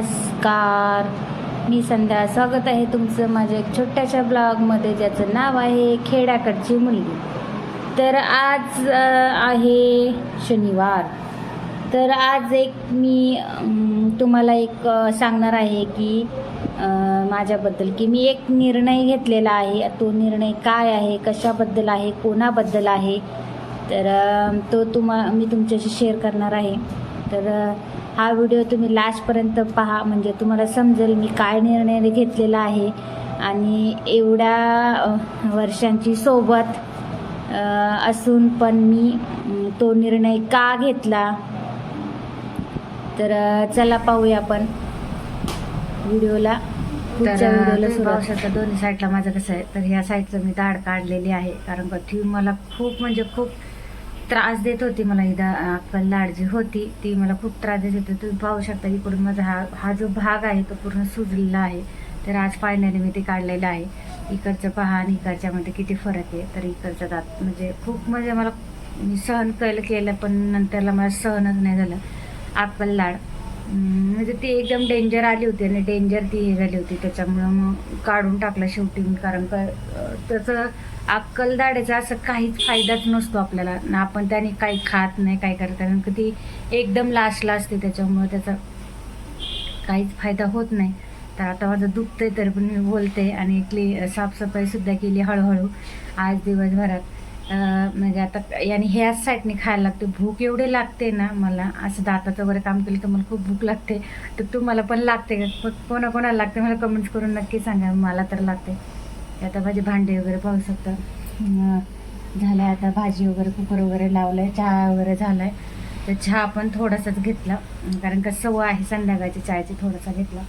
नमस्कार. मी संध्या. स्वागत आहे तुमचं माझ्या एक छोट्याशा ब्लॉगमध्ये ज्याचं नाव आहे खेड्याकडची मुलगी. तर आज आहे शनिवार. तर आज एक मी तुम्हाला एक सांगणार आहे की माझ्याबद्दल की मी एक निर्णय घेतलेला आहे. तो निर्णय काय आहे कशाबद्दल आहे कोणाबद्दल आहे? तर तो तुम्हा मी तुमच्याशी शेअर करणार आहे. तर हा व्हिडिओ तुम्ही लास्टपर्यंत पहा. म्हणजे तुम्हाला समजेल मी काय निर्णय घेतलेला आहे. आणि एवढ्या वर्षांची सोबत असून पण मी तो निर्णय का घेतला? तर चला पाहूया आपण व्हिडिओला. दोन्ही साईडला माझं कसं आहे. तर ह्या साईडचं मी दाढ काढलेली आहे. कारण का ती मला खूप म्हणजे खूप त्रास देत होती मला. इदा अक्कल लाडजी जी होती ती मला खूप त्रास देत होती. तुम्ही पाहू शकता इकडून माझा हा हा जो भाग आहे तो पूर्ण सुजलेला आहे. तर आज फायनली मी ते काढलेलं आहे. इकडचं पहा आणि इकडच्यामध्ये किती फरक आहे. तर इकडचं दात म्हणजे खूप म्हणजे मला मी सहन केलं केलं पण नंतरला मला सहनच नाही झालं. अक्कल लाड म्हणजे ती एकदम डेंजर आली होती आणि डेंजर ती हे झाली होती. त्याच्यामुळं मग काढून टाकलं शेवटी मी कारण का त्याचं अक्कल दाढेचा असं काहीच फायदाच नसतो आपल्याला. ना आपण त्याने काही खात नाही काय करत कारण का ती एकदम लास्टला असते त्याच्यामुळं त्याचा काहीच फायदा होत नाही. तर आता माझं दुखतंय तर पण मी बोलते आणि क्ली साफसफाई सुद्धा केली हळूहळू. आज दिवसभरात. म्हणजे आता याने ह्याच साईडने खायला लागते भूक एवढे लागते ना मला असं दाताचं वगैरे काम केलं तर मला खूप भूक लागते. तर तुम्हाला पण लागते का? कोणाकोणाला लागते मला कमेंट्स करून नक्की सांगा. मला तर लागते. आता माझी भांडे वगैरे पाहू शकता. झालं आहे आता भाजी वगैरे कुकर वगैरे लावलं आहे चहा वगैरे झाला आहे तर चहा पण थोडासाच घेतला. कारण का सवय आहे संध्याकाळची चहाची थोडासा घेतला.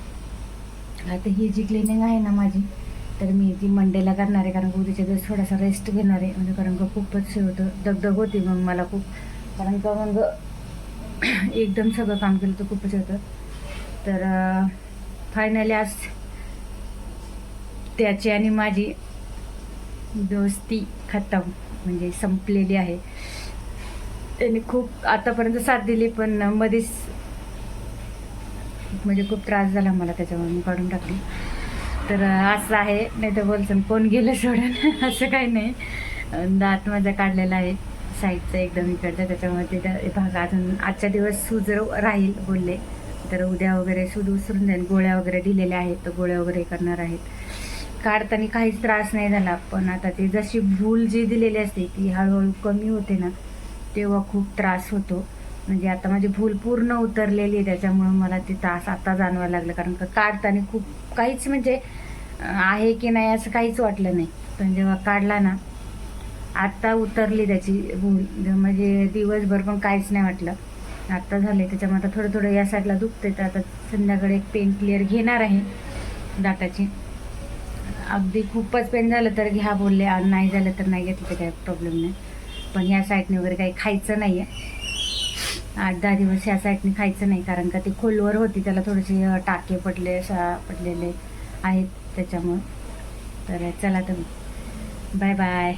आता ही जी क्लिनिंग आहे ना माझी तर मी ती मंडेला करणार आहे कारण का उद्याच्या दिवस थोडासा रेस्ट घेणार आहे. म्हणजे कारण का खूपच हे होतं दगदग होती मग मला खूप. कारण का मग एकदम सगळं काम केलं तर खूपच होतं. तर फायनली आज त्याची आणि माझी दोस्ती खतम म्हणजे संपलेली आहे. त्याने खूप आतापर्यंत साथ दिली पण मध्येच म्हणजे खूप त्रास झाला मला त्याच्यामुळे मी काढून टाकली तर असं आहे. नाही तर बोलसन कोण गेलं सोडून? असं काही नाही. दात माझा काढलेला आहे. साईडचा एकदम इकडचा त्याच्यामुळे ते भाग अजून आजच्या दिवस सूज राहील बोलले तर उद्या वगैरे सूज उसरून जाईल गोळ्या वगैरे दिलेल्या आहेत तर गोळ्या वगैरे करणार आहेत. काढताना काहीच त्रास नाही झाला पण आता ते जशी भूल जी दिलेली असते ती हळूहळू कमी होते ना तेव्हा खूप त्रास होतो. म्हणजे आता माझी भूल पूर्ण उतरलेली आहे त्याच्यामुळं मला ते तास आता जाणवायला लागलं. कारण का काढताना खूप काहीच म्हणजे आहे की नाही असं काहीच वाटलं नाही. पण जेव्हा काढला ना आत्ता उतरली त्याची भूल. म्हणजे दिवसभर पण काहीच नाही वाटलं. आत्ता झाले त्याच्यामुळे आता थोडं थोडं या साईडला दुखते तर आता संध्याकाळी एक पेन क्लिअर घेणार आहे दाताची. अगदी खूपच पेन झालं तर घ्या बोलले आणि नाही झालं तर नाही घेतलं तर काही प्रॉब्लेम नाही. पण या साईडने वगैरे काही खायचं नाही आहे आठ दहा दिवस ह्या साईडने खायचं नाही कारण का ती खोलवर होती त्याला थोडेसे टाके पडले अशा पडलेले आहेत त्याच्यामुळं. तर चला तर बाय बाय.